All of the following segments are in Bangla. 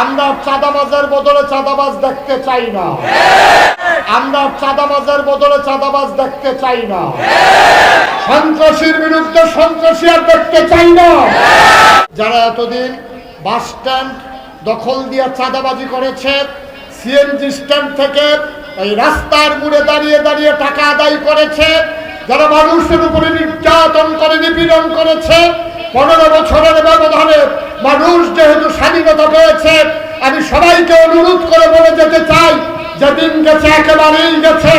আমরা চাঁদাবাজের বদলে চাঁদাবাজ দেখতে চাই না। আমরা চাঁদাবাজের বদলে চাঁদাবাজ দেখতে চাই না। সন্ত্রাসীর বিরুদ্ধে সন্ত্রাসী আর দেখতে চাই না। যারা এতদিন বাস স্ট্যান্ড দখল দিয়ে চাঁদাবাজি করেছে, সিএনজি স্ট্যান্ড থেকে এই রাস্তার মুড়ে দাঁড়িয়ে দাঁড়িয়ে টাকা আদায় করেছে, যারা মানুষের উপরে নির্যাতন করে, নিপীড়ন করেছে, পনেরো বছরের ব্যবধানে পেয়েছে আমি সবাইকে অনুরোধ করে বলে যেতে চাই যেদিন গেছে, একেবারেই গেছে।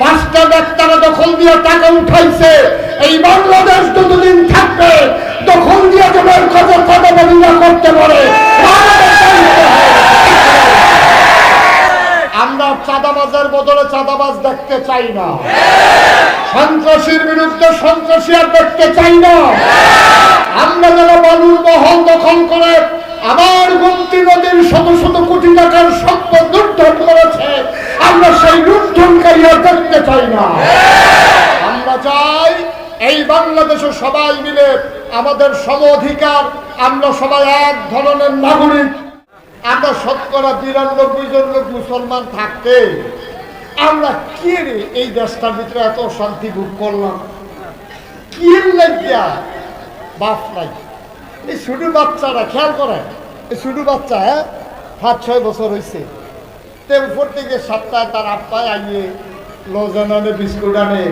পাঁচটা ডাক্তারা দখল দিয়ে টাকা উঠাইছে। এই বাংলাদেশ যতদিন থাকবে, দখল দিয়ে দেবেন কত কত বলিয়া করতে পারে। আমরা চাঁদাবাজের বদলে চাঁদাবাজ দেখতে চাই না। সন্ত্রাসীর বিরুদ্ধে সন্ত্রাসী আর দেখতে চাই না আমরা যারা বালুর মহল দখল করে আবার গুমতি নদীর শত শত কোটি টাকার সম্পদ লুণ্ঠন করেছে আমরা সেই আর দেখতে চাই না। আমরা চাই এই বাংলাদেশে সবাই মিলে আমাদের সম অধিকার আমরা সবাই এক ধরনের নাগরিক। আমরা শতকরা বিরানব্বই জন লোক মুসলমান থাকতে, আমরা কি রে এই দেশটার ভিতরে এত শান্তি ভোগ করলাম? কি লাগিয়া? বাপ এই বাচ্চারা, খেয়াল করে এই ছোটো বাচ্চা হ্যাঁ? সাত ছয় বছর হয়েছে উপর থেকে সপ্তাহে তার আব্বাই আইয়ে লজন বিস্কুট আনে।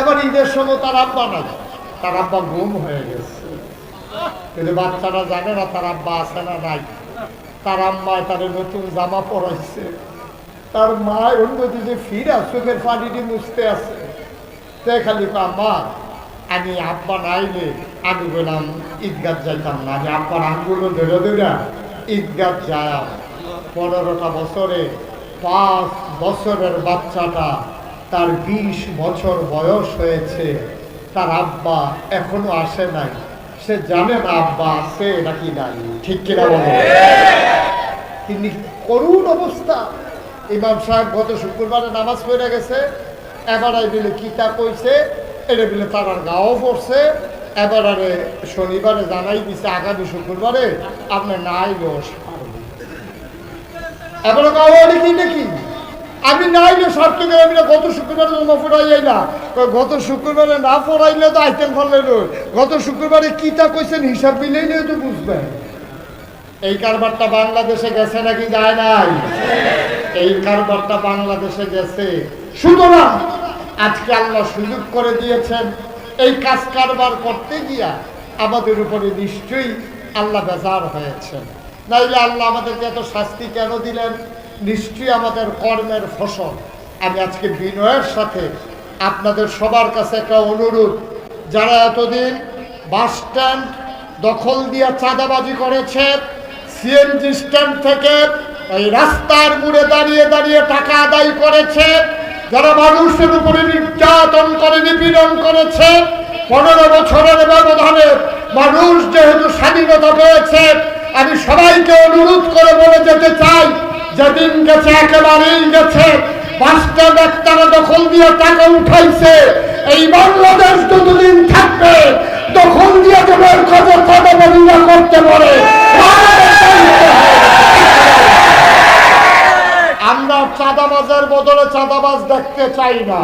এবার ঈদের সময় তার আব্বা নাই। তার আব্বা গুম হয়ে গেছে। কিন্তু বাচ্চারা জানে না তার আব্বা আছে না নাই। তার আম্মায় তার নতুন জামা পরাইছে। তার মা অন্যদিকে ফিরা, চোখের পানিটি মুছতে আছে। তে খালি আম্মা, আমি আব্বা নাইলে আমি বললাম, ঈদগাহ যাইতাম না। আমি আব্বার আঙ্গুলো ধরে ধরে ঈদগাহ যায় পনেরোটা বছরে পাঁচ বছরের বাচ্চাটা তার বিশ বছর বয়স হয়েছে। তার আব্বা এখনও আসে নাই। সে জানে না আব্বা আছে নাকি নাই। ঠিক কিনা বলে? তিনি করুণ অবস্থা। ইমাম সাহেব গত শুক্রবারে নামাজ পড়ে গেছে। এবার বিলে কিতা কইছে? এটা বিলে, তার গাও পড়ছে। এবার শনিবারে জানাই দিছে, আগামী শুক্রবারে আপনার না আইলেও সারবে এবার গাও আরে কি নাকি আমি না আইলে সব থেকে আমি গত শুক্রবারে জমা পড়াই না। গত শুক্রবারে না পড়াইলে তো আইতেন ফলে গত শুক্রবারে কিতা কইছেন হিসাব মিলেইলে তো বুঝবেন। এই কারবারটা বাংলাদেশে গেছে নাকি যায় নাই? এই কারবারটা বাংলাদেশে গেছে। সুতরাং আজকে আল্লাহ সুযোগ করে দিয়েছেন। এই কাজ কারবার করতে গিয়া আমাদের উপরে নিশ্চয়ই আল্লাহ বেজার হয়েছেন। নাইলে আল্লাহ আমাদেরকে এত শাস্তি কেন দিলেন? নিশ্চয়ই আমাদের কর্মের ফসল। আমি আজকে বিনয়ের সাথে আপনাদের সবার কাছে একটা অনুরোধ। যারা এতদিন বাস স্ট্যান্ড দখল দিয়ে চাঁদাবাজি করেছে সিএনজি স্ট্যান্ড থেকে এই রাস্তার মুড়ে দাঁড়িয়ে দাঁড়িয়ে টাকা আদায় করেছে, যারা মানুষের উপরে নির্যাতন করে, নিপীড়ন করেছে, পনেরো বছরের ব্যবধানে মানুষ যেহেতু স্বাধীনতা পেয়েছে, আমি সবাইকে অনুরোধ করে বলে যেতে চাই যেদিন গেছে একেবারেই গেছে, পাঁচটা ডাক্তারা দখল দিয়ে টাকা উঠাইছে। এই বাংলাদেশ যতদিন থাকবে, দখল দিয়ে দেবেন কত কত বলিয়া করতে পারে। আমরা চাঁদাবাজের বদলে চাঁদাবাজ দেখতে চাই না।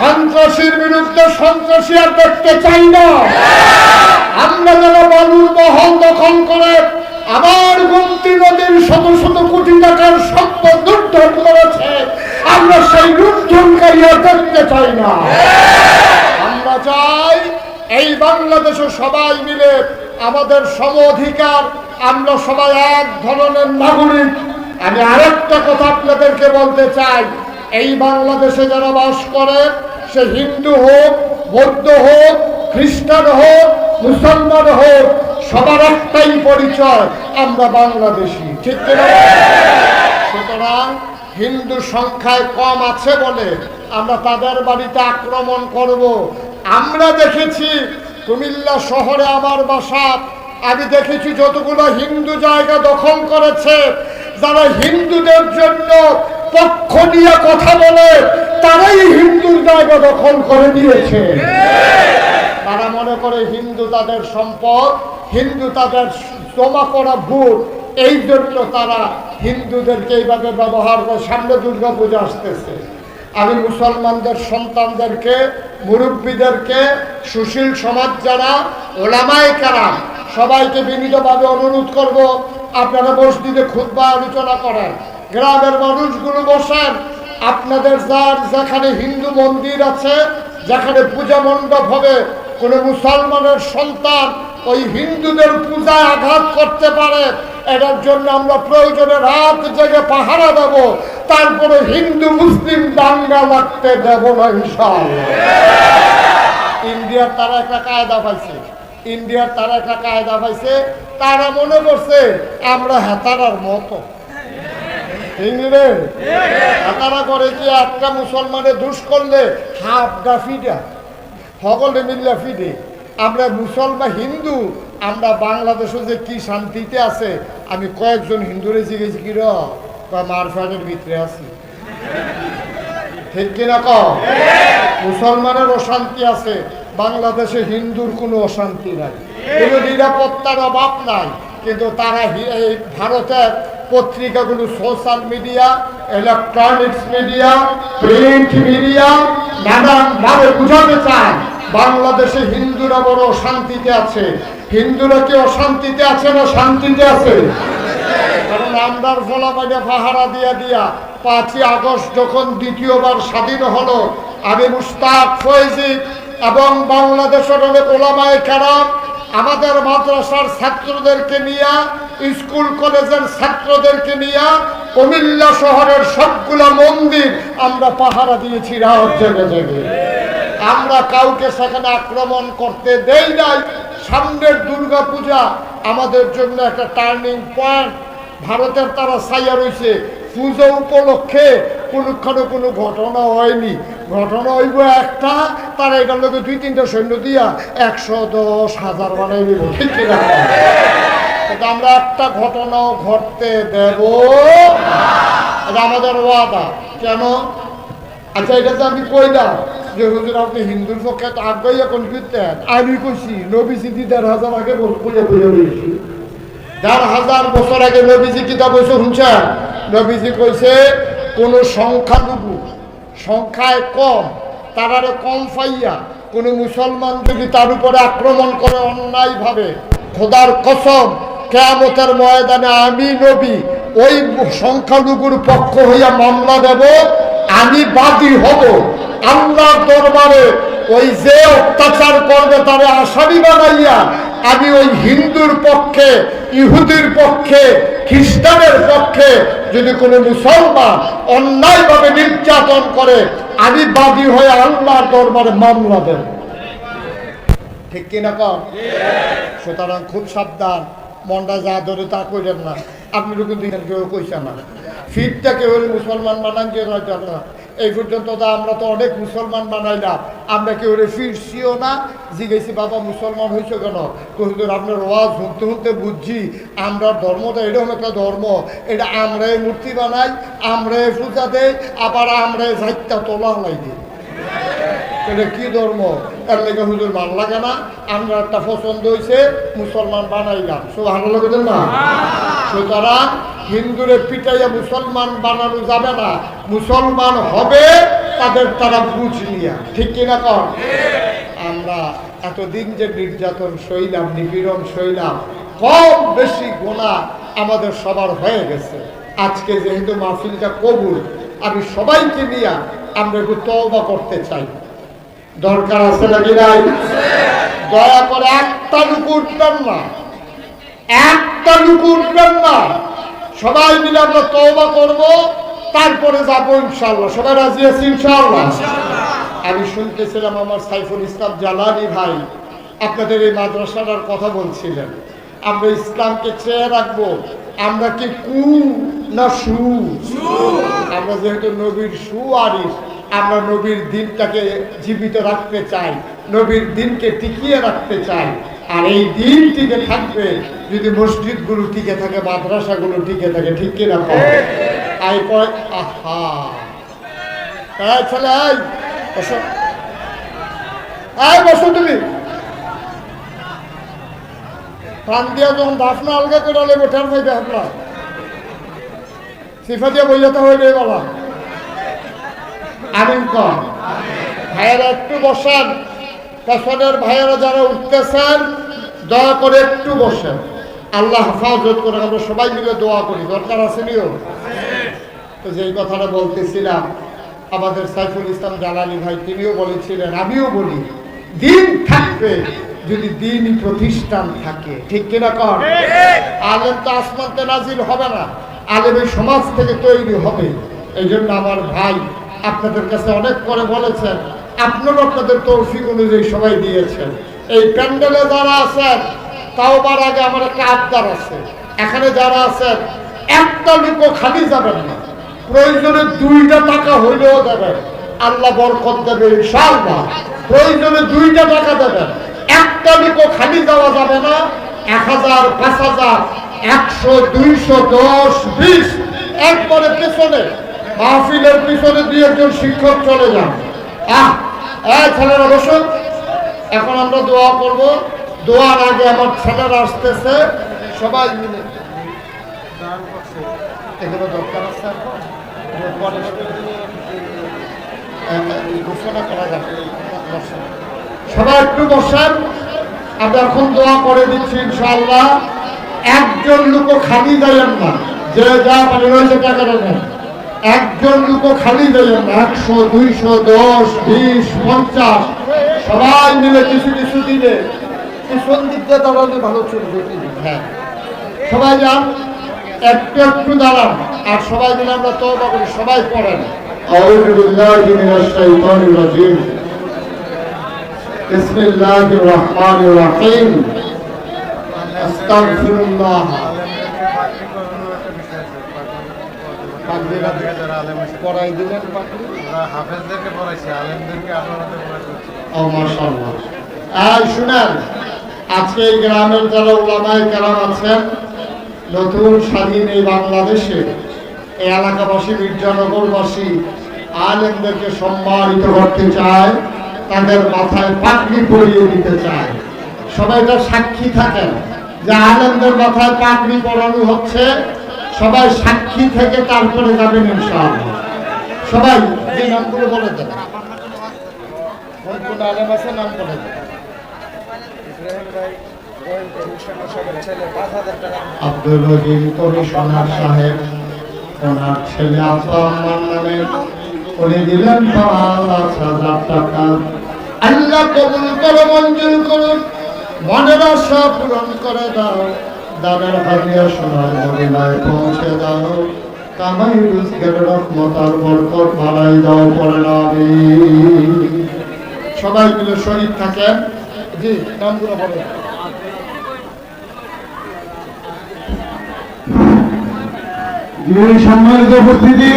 সন্ত্রাসীর বিরুদ্ধে সন্ত্রাসী আর দেখতে চাই না। আমরা যেন বালুর মহল দখল করে আবার গুমতি শত শত কোটি টাকার সম্পদ লুণ্ঠন করেছে। আমরা সেই লুণ্ঠনকারী আর দেখতে চাই না। আমরা চাই এই বাংলাদেশে সবাই মিলে আমাদের সম অধিকার, আমরা সবাই এক ধরনের নাগরিক। আমি আরেকটা কথা আপনাদেরকে বলতে চাই, এই বাংলাদেশে যারা বাস করে, সে হিন্দু হোক, বৌদ্ধ হোক খ্রিস্টান হোক, মুসলমান হোক, সবার একটাই পরিচয়, আমরা বাংলাদেশি, ঠিক সুতরাং হিন্দু সংখ্যায় কম আছে বলে আমরা তাদের বাড়িতে আক্রমণ করব। আমরা দেখেছি কুমিল্লা শহরে আমার বাসা, আমি দেখেছি যতগুলো হিন্দু জায়গা দখল করেছে, যারা হিন্দুদের জন্য পক্ষ নিয়ে কথা বলে, তারাই হিন্দুর জায়গা দখল করে নিয়েছে তারা মনে করে হিন্দু তাদের সম্পদ, হিন্দু তাদের জমা করা ভোট এই জন্য তারা হিন্দুদেরকে এইভাবে ব্যবহার করে সামনে দুর্গা পূজা আসতেছে। আমি মুসলমানদের সন্তানদেরকে, মুরব্বীদেরকে, সুশীল সমাজ যারা, ওলামায় কারা সবাইকে বিনীতভাবে অনুরোধ করব, আপনারা মসজিদে খুদ্া আলোচনা করেন। গ্রামের মানুষগুলো বসেন, আপনাদের যার যেখানে হিন্দু মন্দির আছে, যেখানে পূজা মণ্ডপ হবে কোনো মুসলমানের সন্তান ওই হিন্দুদের পূজায় আঘাত করতে পারে, এটার জন্য আমরা প্রয়োজনে রাত জেগে পাহারা দেব, তারপরে হিন্দু, মুসলিম দাঙ্গা লাগতে দেব না ইন্ডিয়ার তারা একটা কায়দা পাইছে, ইন্ডিয়ার তারা একটা কায়দা পাইছে, তারা মনে করছে আমরা হেতারার মতো। হেতারা করে কি একটা মুসলমানের দুষ করলে হাফ গাফিটা সকলে মিল্লা ফিডে আমরা মুসলমান হিন্দু, আমরা বাংলাদেশে যে কি শান্তিতে আছে, আমি কয়েকজন হিন্দুরে জিজ্ঞেস কি মারফাটের ভিতরে আছি? ঠিক কিনা ক মুসলমানের অশান্তি আছে, বাংলাদেশে হিন্দুর কোনো অশান্তি নাই। কোনো নিরাপত্তার অভাব নাই, কিন্তু তারা এই ভারতের পত্রিকাগুলো, social media, electronics media, print media নানানভাবে বুঝাতে চায়। বাংলাদেশে হিন্দুরা বড় অশান্তিতে আছে। হিন্দুরা কি অশান্তিতে আছে না শান্তিতে আছে? কারণ আমরার ফলাফাইনে পাহারা দিয়া দিয়া পাঁচই আগস্ট যখন দ্বিতীয়বার স্বাধীন হলো, আমি মুস্তাক ফৈজি এবং বাংলাদেশের অনেক ওলামায় কারাম আমাদের মাদ্রাসার ছাত্রদেরকে নিয়ে, স্কুল কলেজের ছাত্রদেরকে নিয়ে, কুমিল্লা শহরের সবগুলা মন্দির আমরা পাহারা দিয়েছি রাত জেগে জেগে। আমরা কাউকে সেখানে আক্রমণ করতে দেই নাই। সামনের দুর্গা পূজা আমাদের জন্য একটা টার্নিং পয়েন্ট ভারতের তারা ছাইয়া রয়েছে। পুজো উপলক্ষে কোনোখানে কোনো ঘটনা হয়নি। ঘটনা হইব একটা, তারা এটার লোকে দুই তিনটা সৈন্য দিয়া একশো দশ হাজার বানাই নিব ঠিক কিন্তু আমরা একটা ঘটনাও ঘটতে দেব এটা আমাদের ওয়াদা। কেন? আচ্ছা এটা তো আমি কইলাম। যে হুজুর, আপনি হিন্দুর পক্ষে তো আগ্রহী এখন ফিরতেন আমি কইছি নবীজি দি দেড় হাজার আগে বুঝে বুঝে রয়েছি দেড় হাজার বছর আগে নবীজি কিতাব বসে শুনছেন? নবীজি কইছে, কোনো সংখ্যালঘু সংখ্যায় কম, তারারে কম পাইয়া কোনো মুসলমান যদি তার উপরে আক্রমণ করে অন্যায়ভাবে, খোদার কসম, কেয়ামতের ময়দানে আমি নবী, ওই সংখ্যালঘুর পক্ষ হইয়া মামলা দেব, আমি বাদী হব। আল্লাহর দরবারে ওই যে অত্যাচার করবে তারে আসামি বানাইয়া আমি ওই হিন্দুর পক্ষে, ইহুদির পক্ষে, খ্রিস্টানের পক্ষে যদি কোনো মুসলমান অন্যায়ভাবে নির্যাতন করে, আমি বাদী হয়ে আল্লাহর দরবারে মামলা দেব। ঠিক কিনা কম সুতরাং খুব সাবধান, মনটা যা ধরে তা কইলেন না। আপনি কিন্তু কেউ কইছে না। ফিরটাকে হলে মুসলমান বানান যে এই পর্যন্ত তো আমরা তো অনেক মুসলমান বানাইলাম। আমরা কেউ ফিরছিও না। জিজ্ঞেসি বাবা, মুসলমান হয়েছে কেন? কিন্তু আপনার ওয়াজ শুনতে শুনতে বুঝছি। আমরা ধর্মটা এরকম একটা ধর্ম। এটা আমরাই মূর্তি বানাই, আমরাই পূজা দেই, আবার আমরাই যাইতা তোলা হলাই দিই। এটা কি ধর্ম? এর লেগে হুজুর ভালো লাগে না। আমরা একটা পছন্দ হয়েছে মুসলমান বানাইলাম। সব ভালো লাগে না? সুতরাং হিন্দুরে পিটাইয়া মুসলমান বানানো যাবে না। মুসলমান হবে তাদের তারা বুঝ নিয়া। ঠিক কিনা কর আমরা এতদিন যে নির্যাতন সইলাম, নিপীড়ন সইলাম, কম বেশি গোনা আমাদের সবার হয়ে গেছে। আজকে যেহেতু মাহফিলটা কবুল, আমি সবাইকে নিয়ে আমরা একটু তওবা করতে চাই। দরকার আছে নাকি নাই? দয়া করে একটা লুকু উঠবেন না। একটা লুকু উঠবেন না। সবাই মিলে আমরা তওবা করব তারপরে যাব ইনশাল্লাহ সবাই রাজি আছি ইনশাল্লাহ আমি শুনতেছিলাম আমার সাইফুল ইসলাম জালানি ভাই আপনাদের এই মাদ্রাসাটার কথা বলছিলেন। আমরা ইসলামকে চেয়ে রাখব আমরা কি কু না সু? আমরা যেহেতু নবীর সু আরিস আমরা নবীর দিনটাকে জীবিত রাখতে চাই নবীর দিনকে টিকিয়ে রাখতে চাই। আর এই দিন টিকে থাকবে যদি মসজিদগুলো টিকে থাকে, মাদ্রাসাগুলো টিকে থাকে, ঠিক কিনা আই কয়, আহা। এই ছেলে, এই, বসো। বসো তুমি। টান দিয়া যখন দাফনা আলগা করে আলে বেটার ভাই দেখলা সিফা দিয়ে বইয়াতে হইলে বলা আমিন কম ভাইয়েরা একটু বসান। পেছনের ভাইয়েরা যারা উঠতেছেন দয়া করে একটু বসেন। আল্লাহ হেফাজত করে আমরা সবাই মিলে দোয়া করি। দরকার আছে নিও তো যেই কথাটা বলতেছিলাম, আমাদের সাইফুল ইসলাম জালালি ভাই, তিনিও বলেছিলেন, আমিও বলি, দিন থাকবে যদি দিন প্রতিষ্ঠান থাকে। ঠিক কিনা কর আলেম তো আসমানতে নাজিল হবে না। আলেম এই সমাজ থেকে তৈরি হবে। এই জন্য আমার ভাই আপনাদের কাছে অনেক করে বলেছেন আপনারা আপনাদের তৌফিক অনুযায়ী সবাই দিয়েছেন। এই প্যান্ডেলে যারা আছেন, তাও বার আগে আমার একটা আবদার আছে। এখানে যারা আছেন, একটা লোকও খালি যাবেন না। প্রয়োজনে দুইটা টাকা হইলেও দেবেন। আল্লাহ বরকত দেবে ইনশাআল্লাহ। প্রয়োজনে দুইটা টাকা দেবেন। একটা লোকও খালি যাওয়া যাবে না। এক হাজার, পাঁচ হাজার, একশো, দুইশো, দশ, বিশ। একবারে পেছনে, মাহফিলের পিছনে দিয়ে একজন শিক্ষক চলে যান। আহ ছেলেরা বসুন। এখন আমরা দোয়া করব। দোয়ার আগে আমার ছেলেরা আসতেছে, সবাই মিলে। দরকার সবাই একটু বসেন। দোয়া একজন লোক খালি দেবেন না। যে যা মানে রয়েছে টাকা একজন লোক খালি দেবেন না। একশো, দুইশো, দশ, বিশ, পঞ্চাশ। সবাই মিলে কিছু কিছু দিলে পিছন দিক দিয়ে দাঁড়ালে ভালো চলবে হ্যাঁ সবাই যান একটু একটু দাঁড়ান আর সবাই মিলে আমরা তওবা করি সবাই পড়েন أعوذ بالله من الشيطان الرجيم بسم الله الرحمن الرحيم أستغفر الله পড়াই দিলেন পাখি হাফেজদেরকে পড়াইছি আলেমদেরকে আপনাদের পড়াইছি ও শুনেন, আজকে গ্রামের যারা ওলামায় কেরাম আছেন, নতুন স্বাধীন এই বাংলাদেশে এই এলাকাবাসী মির্জানগরবাসী আলেমদেরকে সম্মানিত করতে চায়, তাদের মাথায় পাগড়ি পরিয়ে দিতে চায়। সবাই তার সাক্ষী থাকেন যে আলেমদের মাথায় পাগড়ি পরানো হচ্ছে, সবাই সাক্ষী থেকে তারপরে যাবেন ইনশাআল্লাহ। সবাই যে নামগুলো বলে দেন। কোন আলেম আছে নাম বলে আব্দুল রহিম কমিশনার সাহেব ওনার ছেলে আব্বাম্মার নামে উনি দিলেন পাঁচ হাজার টাকা আল্লাহ কবুল করো মঞ্জুর করুন মনের আশা পূরণ করে দাও দানের হাতিয়া সোনার মদিনায় পৌঁছে দাও কামাই রুজকের রহমত আর বরকত বাড়াই দাও পরে না সবাই মিলে শহীদ থাকেন। জি নামগুলো বলেন। সম্মানিত উপস্থিতি,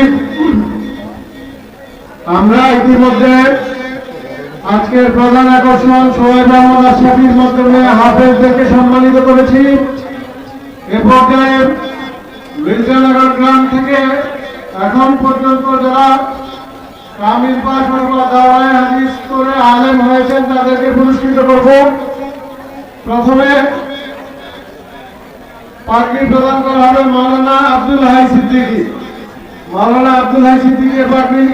আমরা ইতিমধ্যে আজকের প্রধান আকর্ষণ সোহেব আহমদ আশরাফির মাধ্যমে হাফেজদেরকে সম্মানিত করেছি। এ পর্যায়ে মির্জানগর গ্রাম থেকে এখন পর্যন্ত যারা কামিল অথবা দাওয়ায় হাদিস করে আলেম হয়েছেন, তাদেরকে পুরস্কৃত করব। প্রথমে পাগড়ি প্রদান করা হবে মাওলানা আব্দুল হাই সিদ্দিকী। মাওলানা আব্দুল হাই সিদ্দিকী পাগড়ি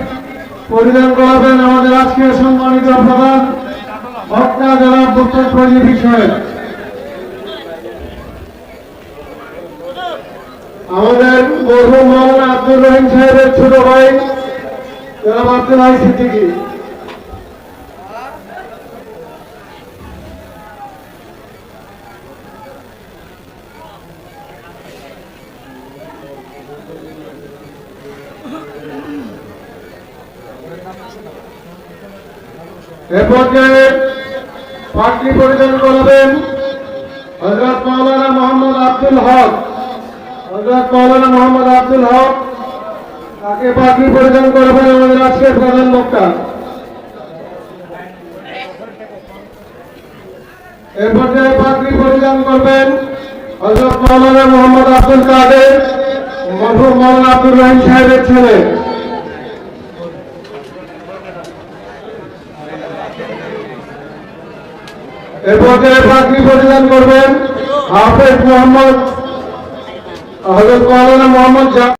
পরিধান করাবেন আমাদের আজকের সম্মানিত প্রধান বক্তা যারা বক্তব্য পরিবেশ সাহেব। আমাদের মরহুম মাওলানা আব্দুল রহিম সাহেবের ছোট ভাই জনাব আব্দুল হাই সিদ্দিকী পাগড়ি পরিধান করাবেন হজরত মাওলানা মোহাম্মদ আব্দুল হক। হজরত মাওলানা মোহাম্মদ আব্দুল হক। তাকে পাগড়ি পরিধান করবেন আমাদের আজকের প্রধান বক্তা। এ পর্যায়ে পাগড়ি পরিধান করবেন হজরত মাওলানা মোহাম্মদ আব্দুল কাদের, মরহুম মাওলানা আব্দুল রহিম সাহেবের ছেলে। এ পর্যায়ে পাগড়ি পরিধান করবেন হাফেজ মোহাম্মদ হজরত মৌলানা মোহাম্মদ